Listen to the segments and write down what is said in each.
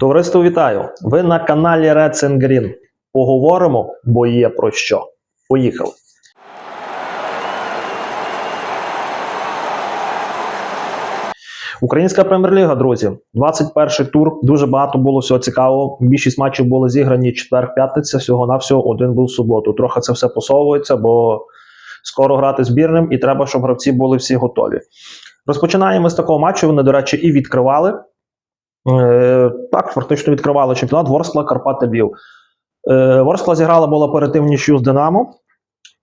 Товариство вітаю! Ви на каналі Red and Green. Поговоримо, бо є про що. Поїхали. Українська прем'єр-ліга, друзі. 21 тур. Дуже багато було всього цікавого. Більшість матчів були зіграні четвер-п'ятниця, всього на всього один був в суботу. Трохи це все посовується, бо скоро грати збірним, і треба, щоб гравці були всі готові. Розпочинаємо з такого матчу. Вони, до речі, і відкривали. Е, так, фактично відкривали чемпіонат Ворскла Карпати Львів. Е, Ворскла зіграла була перед нічю з Динамо,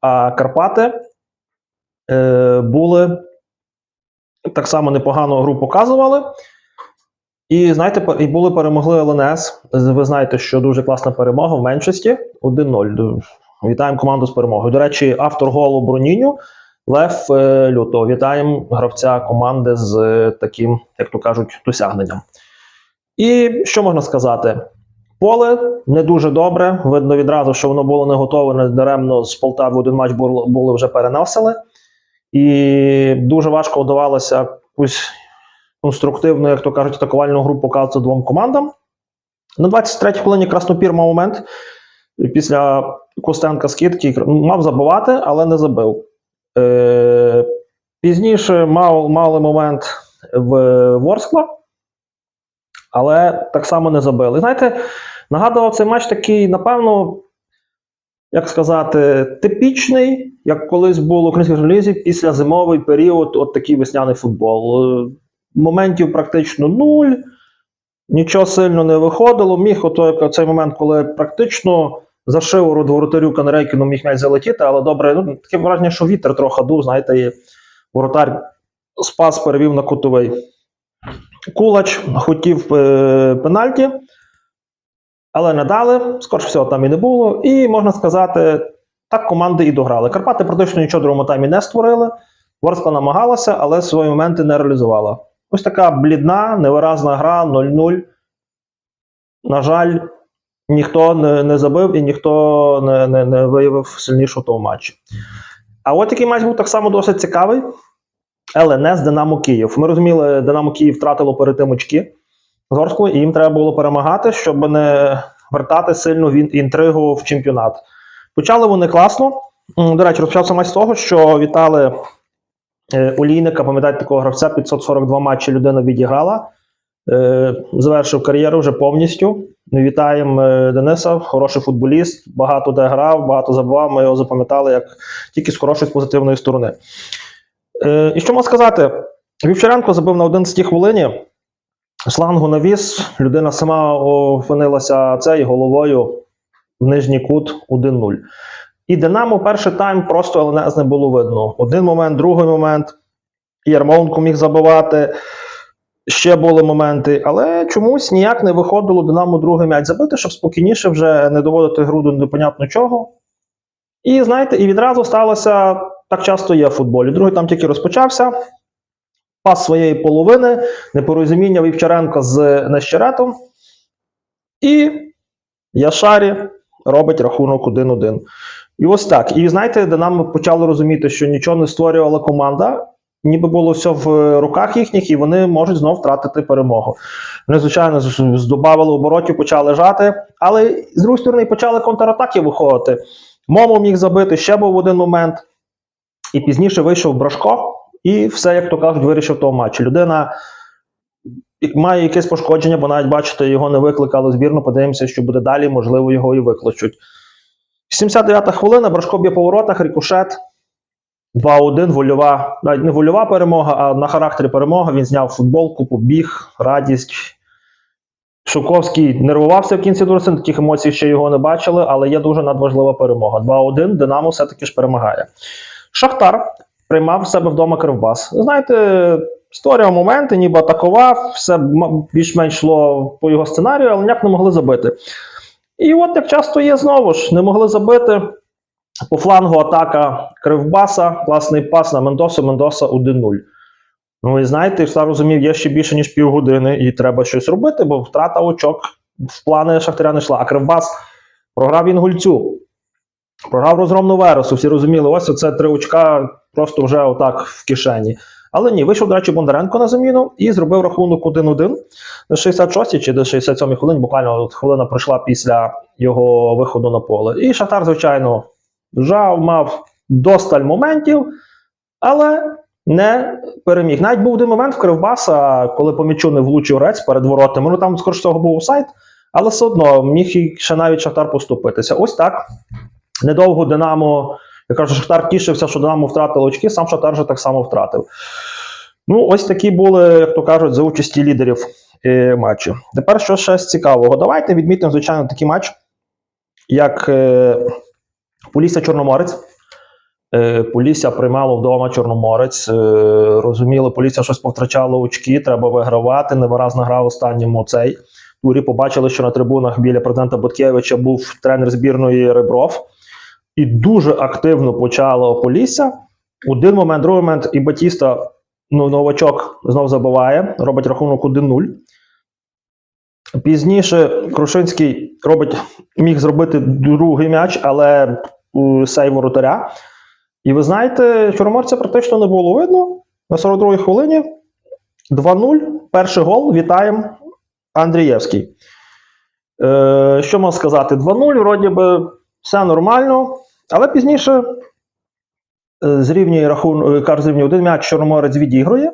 а Карпати е, були так само непогану гру показували. І знаєте, і були перемогли ЛНС. Ви знаєте, що дуже класна перемога в меншості 1-0. Вітаємо команду з перемогою. До речі, автор голу Броніню Лев Люто. Вітаємо гравця команди з таким, як то кажуть, досягненням. І що можна сказати? Поле не дуже добре. Видно відразу, що воно було не готове не даремно з Полтави один матч були вже переносили. І дуже важко вдавалося якусь конструктивну, як то кажуть, атакувальну гру показувати двом командам. На 23-й хвилині Краснопір мав момент. Після Костенка скидки мав забивати, але не забив. Е, пізніше мав, мали момент в Ворскла, але так само не забили. Знаєте, нагадував цей матч такий, напевно, як сказати, типічний, як колись було українській желізі, після зимовий період, от такий весняний футбол. Е, Моментів практично нуль, нічого сильно не виходило. Міг ото цей момент, коли практично за шиворот воротарю Канарейкіну міг м'яч залетіти, але добре, ну, таке враження, що вітер трохи дув, знаєте, і воротар спас перевів на кутовий. Кулач хотів е, пенальті, але не дали. Скорше всього, там і не було. І можна сказати, так команди і дограли. Карпати практично нічого другому таймі не створили. Ворскла намагалася, але свої моменти не реалізувала. Ось така блідна, невиразна гра 0-0. На жаль, ніхто не, не забив і ніхто не, не, не виявив сильнішого в тому матчі. А от такий матч був так само досить цікавий. ЛНС Динамо Київ. Ми розуміли, Динамо Київ втратило перед тим очки з Орською, і їм треба було перемагати, щоб не вертати ін- інтригу в чемпіонат. Почали вони класно. До речі, розпочався матч з того, що вітали е, Олійника, пам'ятаєте, такого гравця, 542 матчі людина відіграла. Е, Завершив кар'єру вже повністю. Вітаємо е, Дениса, хороший футболіст, багато де грав, багато забував. Ми його запам'ятали як тільки з хорошої з позитивної сторони. Е, І що можна сказати? Вівчаренко забив на 11 хвилині. Слангу навіс. Людина сама опинилася цей головою в нижній кут 1-0. І Динамо перший тайм просто ЛНС не було видно. Один момент, другий момент. Ярмоленко міг забивати. Ще були моменти, але чомусь ніяк не виходило Динамо другий м'яч забити, щоб спокійніше вже не доводити гру до непонятно чого. І знаєте, і відразу сталося так часто є в футболі. Другий там тільки розпочався. Пас своєї половини, непорозуміння Вівчаренка з Нещеретом. І Яшарі робить рахунок 1-1. І ось так. І знаєте, Динамо почали розуміти, що нічого не створювала команда, ніби було все в руках їхніх, і вони можуть знов втратити перемогу. Вони, звичайно, здобавили оборотів, почали жати, але з другої сторони почали контратаки виходити. Момо міг забити, ще був один момент. І пізніше вийшов Брашко, і все, як то кажуть, вирішив того матчу. Людина має якесь пошкодження, бо навіть бачите, його не викликали збірну. Подивимося, що буде далі, можливо, його і викличуть. 79-та хвилина, Брашко б'є по воротах, рикошет. 2-1, вольова, навіть не вольова перемога, а на характері перемога. Він зняв футболку, побіг, радість. Шуковський нервувався в кінці дружини, таких емоцій ще його не бачили, але є дуже надважлива перемога. 2-1, Динамо все-таки ж перемагає. Шахтар приймав в себе вдома Кривбас. Знаєте, створював моменти, ніби атакував, все більш-менш йшло по його сценарію, але ніяк не могли забити. І от як часто є знову ж, не могли забити. По флангу атака Кривбаса, класний пас на Мендосу, Мендоса 1-0. Ну і знаєте, я розумів, є ще більше, ніж півгодини, і треба щось робити, бо втрата очок в плани Шахтаря не йшла. А Кривбас програв він гульцю. Програв розгромну Вересу. Всі розуміли, ось оце три очка просто вже отак в кишені. Але ні, вийшов, до речі, Бондаренко на заміну і зробив рахунок 1-1 на 66-й чи до 67 хвилин. Буквально от хвилина пройшла після його виходу на поле. І Шахтар, звичайно, жав, мав досталь моментів, але не переміг. Навіть був один момент в Кривбаса, коли по м'ячу не влучив Рець перед воротами. Ну там, скоріш всього, був офсайд, але все одно міг і ще навіть Шахтар поступитися. Ось так. Недовго Динамо, я кажу, Шахтар тішився, що Динамо втратило очки, сам Шахтар же так само втратив. Ну, ось такі були, як то кажуть, за участі лідерів е, матчі. Тепер що ще з цікавого? Давайте відмітимо, звичайно, такий матч, як е, Полісся Чорноморець. Е, Полісся приймало вдома Чорноморець. Е, розуміли, Полісся щось повтрачало очки, треба вигравати. Невиразно грав останньому цей турі. Побачили, що на трибунах біля президента Буткевича був тренер збірної Ребров. І дуже активно почало Полісся. Один момент, другий момент, і Батіста, ну, новачок, знов забиває, робить рахунок 1-0. Пізніше Крушинський робить, міг зробити другий м'яч, але у сейв воротаря. І ви знаєте, Чорноморця практично не було видно. На 42-й хвилині 2-0. Перший гол. Вітаємо Андрієвський. Е, що можна сказати? 2-0, вроді би, все нормально, але пізніше е, зрівнює рахунок, кар зрівнює один м'яч, Чорноморець відігрує.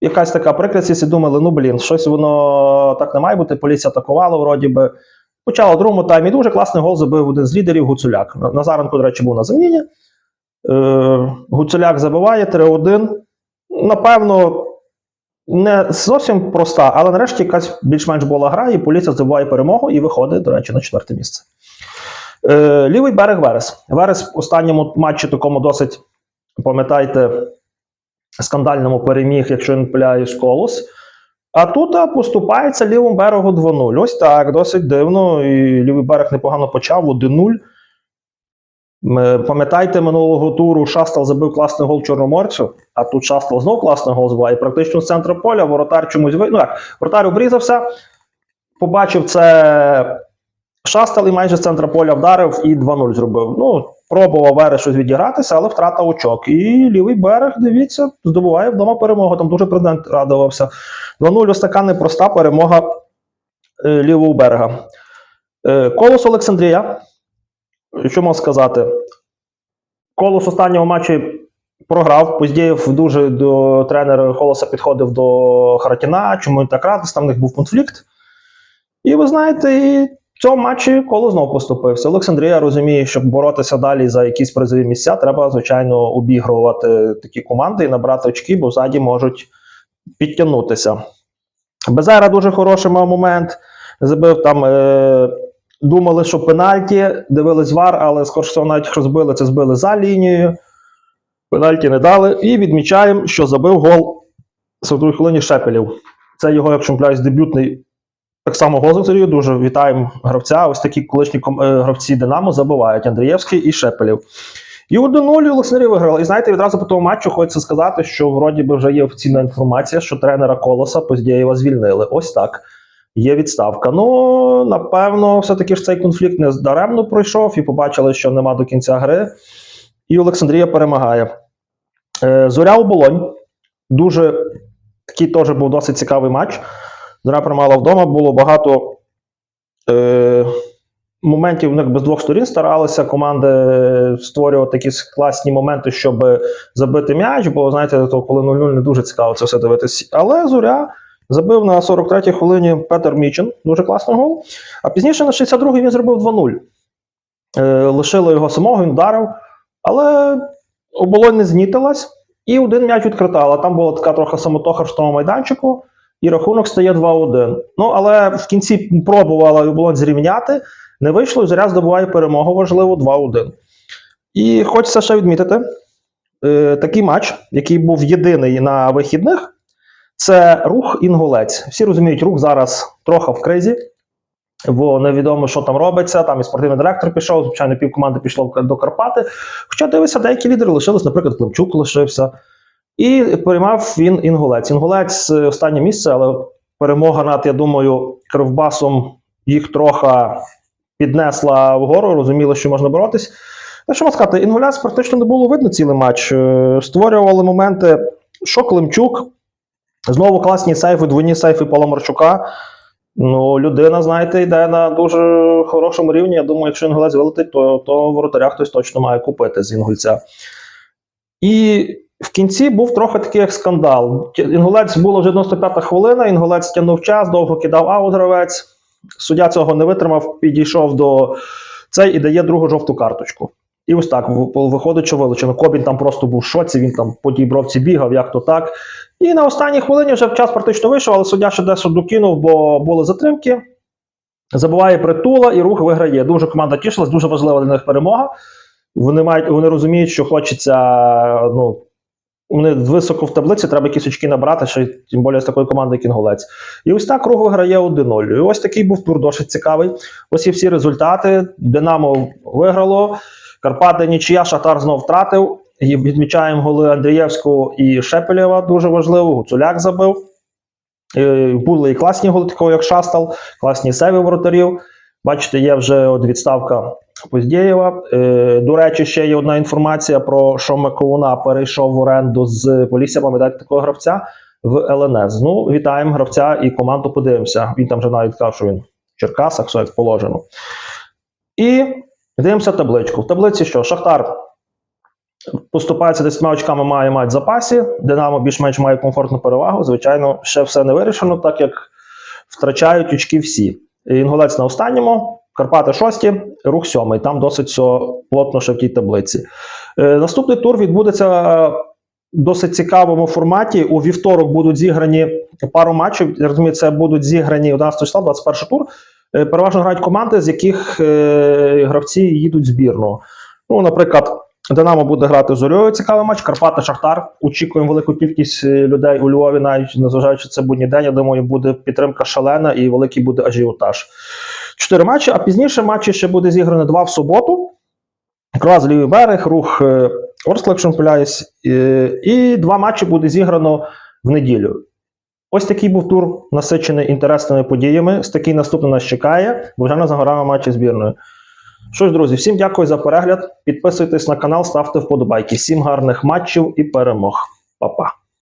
Якась така прикрість, всі думали, ну блін, щось воно так не має бути. Поліція атакувала, вроді би. Почала другому таймі. Дуже класний гол забив один з лідерів Гуцуляк. Назаренко, до речі, був на заміні. Е, Гуцуляк забиває 3-1. Напевно, не зовсім проста, але нарешті якась більш-менш була гра, і поліція здобуває перемогу і виходить, до речі, на четверте місце. Е, лівий берег Верес. Верес в останньому матчі такому досить, пам'ятайте, скандальному переміг, якщо я не помиляюсь, колос. А тут поступається лівому берегу 2-0. Ось так, досить дивно. І лівий берег непогано почав 1-0. М, Пам'ятаєте, минулого туру Шастал забив класний гол Чорноморцю, а тут Шастал знов класний гол збиває. Практично з центру поля воротар чомусь ви... Ну як, воротар обрізався, побачив це Шастал і майже з центра поля вдарив і 2-0 зробив. Ну, пробував Верес щось відігратися, але втрата очок. І лівий берег, дивіться, здобуває вдома перемогу. Там дуже президент радувався. 2-0 ось така непроста перемога е, лівого берега. Е, Колос Олександрія. Що можу сказати? Колос останнього матчі програв. Поздієв дуже до тренера Колоса підходив до Харатіна. Чому він так радий? Там в них був конфлікт. І ви знаєте, і в цьому матчі Колос знову поступився. Олександрія розуміє, щоб боротися далі за якісь призові місця, треба, звичайно, обігрувати такі команди і набрати очки, бо ззаді можуть підтягнутися. Безера дуже хороший мав момент. Забив там. Е- Думали, що пенальті, дивились вар, але скоріше всього, навіть розбили, це збили за лінією. Пенальті не дали. І відмічаємо, що забив гол в 42 хвилині Шепелів. Це його, якщо не помиляюсь, дебютний так само гол Дуже вітаємо гравця. Ось такі колишні е, гравці Динамо забивають Андрієвський і Шепелів. І 1-0 Олександрія виграли. І знаєте, відразу по тому матчу хочеться сказати, що вроді би вже є офіційна інформація, що тренера Колоса Поздєєва звільнили. Ось так. Є відставка. Ну, напевно, все-таки ж цей конфлікт не даремно пройшов і побачили, що нема до кінця гри. І Олександрія перемагає. Е, Зоря оболонь. Дуже такий теж був досить цікавий матч. Зоря приймала вдома, було багато е, моментів. У них без двох сторін старалися команди створювати такі класні моменти, щоб забити м'яч. Бо знаєте, то коли 0-0 не дуже цікаво це все дивитися. Але зоря. Забив на 43-й хвилині Петер Мічин, дуже класний гол. А пізніше на 62-й він зробив 2-0. Е, лишило його самого, він вдарив. Але оболонь не знітилась, і один м'яч відкритала. Там була така трохи самотоха в тому майданчику, і рахунок стає 2-1. Ну, але в кінці пробувала оболонь зрівняти, не вийшло, і заря здобуває перемогу важливу 2-1. І хочеться ще відмітити е, такий матч, який був єдиний на вихідних. Це рух інгулець. Всі розуміють, рух зараз трохи в кризі, бо невідомо, що там робиться. Там і спортивний директор пішов, звичайно, пів команди пішло до Карпати. Хоча дивися, деякі лідери лишились, наприклад, Климчук лишився. І приймав він інгулець. Інгулець е, останнє місце, але перемога над, я думаю, Кривбасом їх трохи піднесла вгору, розуміли, що можна боротись. Ну, що сказати, інгулець практично не було видно цілий матч. Е, Створювали моменти що Климчук, знову класні сейфи, двойні сейфи Паламарчука. Ну, людина, знаєте, йде на дуже хорошому рівні. Я думаю, якщо інгулець вилетить, то, то воротаря хтось точно має купити з інгульця. І в кінці був трохи такий як скандал. Інгулець було вже 95-та хвилина, інгулець тягнув час, довго кидав аут гравець. Суддя цього не витримав, підійшов до цей і дає другу жовту карточку. І ось так виходить, що вилучено. Кобін там просто був в шоці, він там по тій бровці бігав, як то так. І на останній хвилині вже час практично вийшов, але суддя ще десь докинув, бо були затримки. Забуває притула і рух виграє. Дуже команда тішилась, дуже важлива для них перемога. Вони мають, вони розуміють, що хочеться. Ну, вони високо в таблиці, треба якісь очки набрати, ще тим більше з такої команди, як Інгулець. І ось так рух виграє 1-0. І ось такий був тур досить цікавий. Ось і всі результати. Динамо виграло. Карпати нічия, Шахтар знов втратив. І відмічаємо голи Андрієвського і Шепелєва, дуже важливо. Гуцуляк забив. Були і класні голи, такого як Шастал, класні сейви воротарів. Бачите, є вже от відставка Поздєєва. Е, До речі, ще є одна інформація про що Миколуна перейшов в оренду з Полісся, пам'ятаєте такого гравця в ЛНС. Ну, вітаємо гравця і команду подивимося. Він там вже навіть сказав, що він в Черкасах, все як положено. І дивимося табличку. В таблиці що? Шахтар поступається 10 очками, має мати запасі. Динамо більш-менш має комфортну перевагу. Звичайно, ще все не вирішено, так як втрачають очки всі. Інгулець на останньому, Карпати шості, рух сьомий. Там досить все плотно ще в тій таблиці. Е, наступний тур відбудеться в досить цікавому форматі. У вівторок будуть зіграні пару матчів. Я розумію, це будуть зіграні 11 числа, 21 тур. Е, переважно грають команди, з яких е, гравці їдуть збірну. Ну, наприклад, Динамо буде грати з Зорьою. Цікавий матч. Карпати Шахтар. Очікуємо велику кількість е, людей у Львові, навіть незважаючи це будній день. Я думаю, буде підтримка шалена і великий буде ажіотаж. Чотири матчі, а пізніше матчі ще буде зіграно два в суботу. Якраз лівий берег, рух е, Орскла, якщо е, і два матчі буде зіграно в неділю. Ось такий був тур насичений інтересними подіями. З такий наступний нас чекає, бо вже не загораємо матчі збірної. Що ж, друзі, всім дякую за перегляд. Підписуйтесь на канал, ставте вподобайки. Всім гарних матчів і перемог. Па-па.